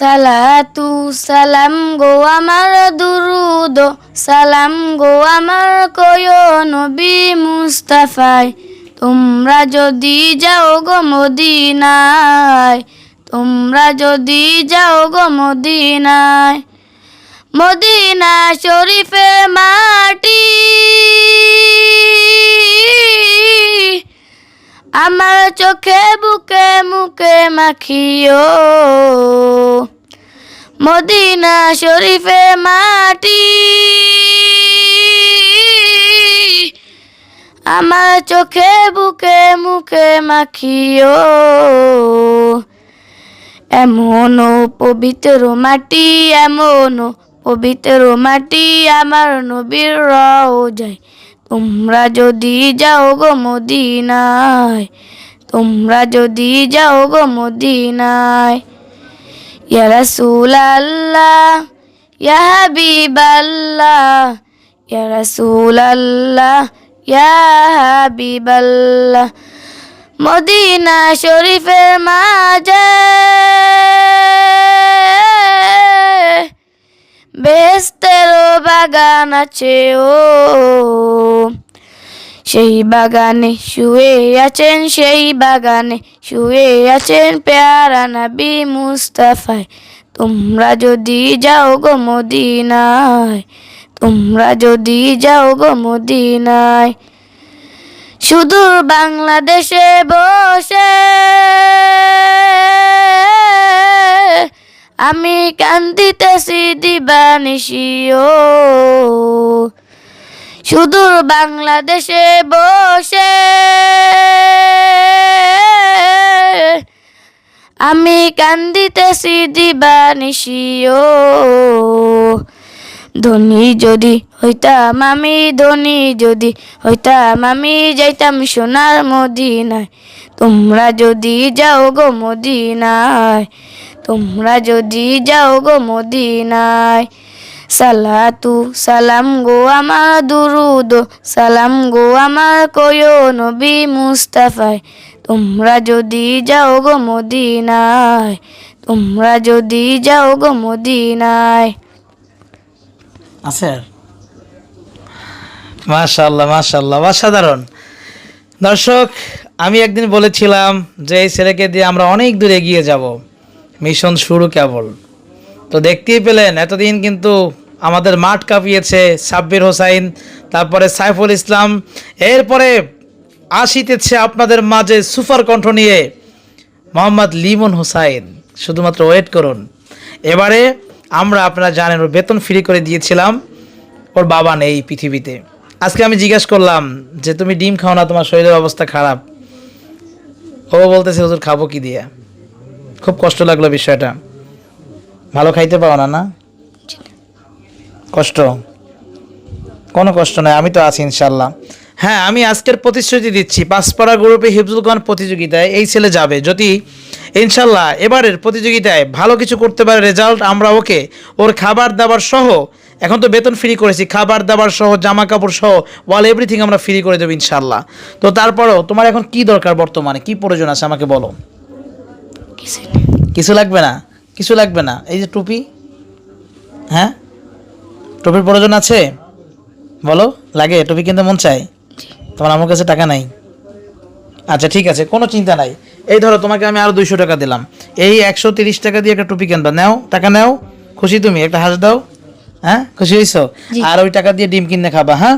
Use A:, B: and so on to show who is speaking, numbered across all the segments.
A: সালাতু সালাম গো আমার দুরুদ, সালাম গো আমার কয় নবী মুস্তাফায় তোমরা যদি যাও গো মদিনায়, তোমরা যদি যাও গো মদিনায়। মদিনা শরীফের মাটি আমার চোখে বুকে মুখে মাখিও। মদিনা শরীফে মাটি। আমার চোখে বুকে মুখে মাখিও। এমন পবিত্র মাটি এমন পবিত্র মাটি আমার নবীর যায় তোমরা যদি যাও গো মদিনায়, তোমরা যদি যাও গো মদিনায়, ইয়া রাসূলাল্লাহ, ইয়া হাবিবাল্লাহ, ইয়া রাসূলাল্লাহ, ইয়া হাবিবাল্লাহ, মদিনা শরীফের মাঝে। বাগান আছে সেই বাগানে শুয়ে আছেন, সেই বাগানে শুয়ে আছেন পেয়ারা নবী মুস্তাফায়। তোমরা যদি যাও গো মদিনায়, তোমরা যদি যাও গো মদিনায়। সুদূর বাংলাদেশে বসে আমি কান্দিতেছি দিবানিসিও সুদূর বাংলাদেশে বসে। আমি কান্দিতেছি দিবানিসিও ধনী যদি হইতাম আমি, ধনী যদি হইতাম আমি, যাইতাম সোনার মদিনায়। তোমরা যদি যাও গো মদিনায়। তোমরা যদি যাও গো মদিনায়, সালাতু সালাম গো আমার দুরুদ, সালাম গো আমার কয়ো নবী মুস্তাফায়। তোমরা যদি যাও গো মদিনায়, তোমরা যদি যাও গো মদিনায়।
B: আছে আর মাশাল্লাহ মাশাল্লাহ অসাধারণ। দর্শক, আমি একদিন বলেছিলাম যে এই ছেলেকে দিয়ে আমরা অনেক দূর এগিয়ে যাব। মিশন শুরু কেবল। তো দেখতেই পেলেন, এতদিন কিন্তু আমাদের মাঠ কাঁপিয়েছে সাব্বির হোসাইন, তারপরে সাইফুল ইসলাম, এরপরে আসিতেছে আপনাদের মাঝে সুপার কণ্ঠ নিয়ে মোহাম্মদ লিমন হোসাইন। শুধুমাত্র ওয়েট করুন। এবারে আমরা আপনারা জানেন, ওর বেতন ফ্রি করে দিয়েছিলাম, ওর বাবা নেই পৃথিবীতে। আজকে আমি জিজ্ঞেস করলাম যে, তুমি ডিম খাও না, তোমার শরীরের অবস্থা খারাপ? ও বলতেছে, হুজুর, খাব কি দিয়ে? খুব কষ্ট লাগল বিষয়টা। ভালো খাইতে পাও না না? কষ্ট? কোনো কষ্ট নয় আমি তো আছি ইনশাল্লাহ হ্যাঁ আমি আজকের প্রতিশ্রুতি দিচ্ছি, পাঁচপাড়া গ্রুপে হিফজুল খান প্রতিযোগিতায় এই ছেলে যাবে। যদি ইনশাল্লাহ এবারের প্রতিযোগিতায় ভালো কিছু করতে পারে রেজাল্ট আমরা ওকে, ওর খাবার দাবার সহ, এখন তো বেতন ফ্রি করেছি, খাবার দাবার সহ, জামা কাপড় সহ ওয়াল এভরিথিং আমরা ফ্রি করে দেবো ইনশাল্লাহ তো তারপরেও তোমার এখন কি দরকার বর্তমানে? কি প্রয়োজন আছে আমাকে বলো?
A: কিছু
B: লাগবে না? কিছু লাগবে না। এই যে টুপি। হ্যাঁ? টুপির প্রয়োজন আছে? বলো লাগে? টুপি কিনতে মন চায়? তোমার আমার কাছে টাকা নাই? আচ্ছা ঠিক আছে কোনো চিন্তা নাই। এই ধরো তোমাকে আমি আরও দুইশো টাকা দিলাম। এই একশো তিরিশ টাকা দিয়ে একটা টুপি কিনবা। নাও টাকা নাও। খুশি তুমি? একটা হাস দাও। হ্যাঁ? খুশি হয়েছো আর ওই টাকা দিয়ে ডিম কিনে খাবা হ্যাঁ?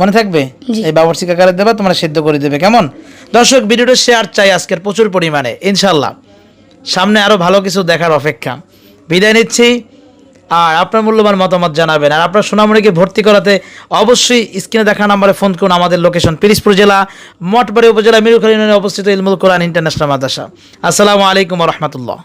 B: মনে থাকবে? এই বাবরসি কাকারে দেবা তোমরা সেদ্ধ করে দেবে। কেমন? দর্শক ভিডিওটা শেয়ার চাই আজকের প্রচুর পরিমাণে ইনশাল্লাহ সামনে আরও ভালো কিছু দেখার অপেক্ষা। বিদায় নিচ্ছি। আর আপনার মূল্যবান মতামত জানাবেন। আর আপনার সোনামুড়িকে ভর্তি করাতে অবশ্যই স্ক্রিনে দেখা নাম্বারে ফোন করুন আমাদের লোকেশন পিরিসপুর জেলা, মঠবাড়ি উপজেলা, মিরুখালী অবস্থিত ইলমুল কোরআন ইন্টারন্যাশনাল মাদ্রাসা। আসসালামু আলাইকুম রহমতুল্লাহ।